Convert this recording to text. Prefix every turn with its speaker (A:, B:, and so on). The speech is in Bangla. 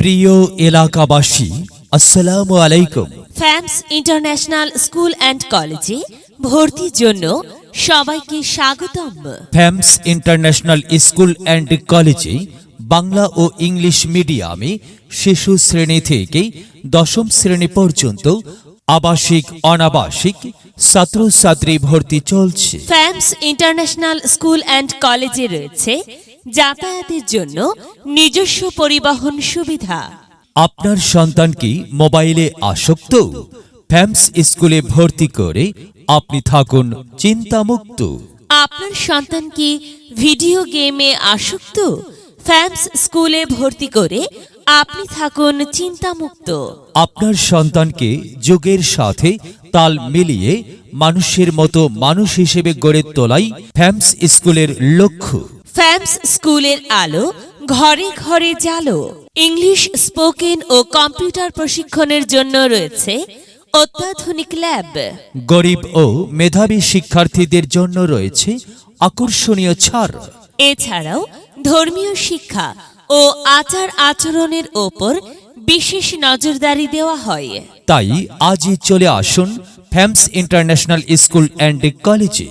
A: প্রিয় এলাকাবাসী আসসালামু আলাইকুম।
B: ফ্যামস ইন্টারন্যাশনাল স্কুল অ্যান্ড কলেজে ভর্তির জন্য সবাইকে স্বাগতম।
A: ফ্যামস ইন্টারন্যাশনাল স্কুল অ্যান্ড কলেজে বাংলা ও ইংলিশ মিডিয়ামে শিশু শ্রেণি থেকে দশম শ্রেণি পর্যন্ত আবাসিক অনাবাসিক ছাত্রছাত্রী ভর্তি চলছে।
B: ফ্যামস ইন্টারন্যাশনাল স্কুল অ্যান্ড কলেজে রয়েছে যাতায়াতের জন্য নিজস্ব পরিবহন সুবিধা।
A: আপনার সন্তান কি মোবাইলে আসক্ত? ফ্যামস স্কুলে ভর্তি করে আপনি থাকুন চিন্তামুক্ত।
B: আপনার সন্তান কি ভিডিও গেমে আসক্ত? ফ্যামস স্কুলে ভর্তি করে আপনি থাকুন চিন্তামুক্ত।
A: আপনার সন্তানকে যুগের সাথে তাল মিলিয়ে মানুষের মতো মানুষ হিসেবে গড়ে তোলাই ফ্যামস স্কুলের লক্ষ্য।
B: ফ্যামস স্কুলের আলো ঘরে ঘরে জালো। ইংলিশ স্পোকেন ও কম্পিউটার প্রশিক্ষণের জন্য রয়েছে অত্যাধুনিক ল্যাব।
A: গরিব ও মেধাবী শিক্ষার্থীদের জন্য রয়েছে আকর্ষণীয় ছাড়।
B: এছাড়াও ধর্মীয় শিক্ষা ও আচার আচরণের ওপর বিশেষ নজরদারি দেওয়া হয়।
A: তাই আজই চলে আসুন ফ্যামস ইন্টারন্যাশনাল স্কুল অ্যান্ড কলেজে।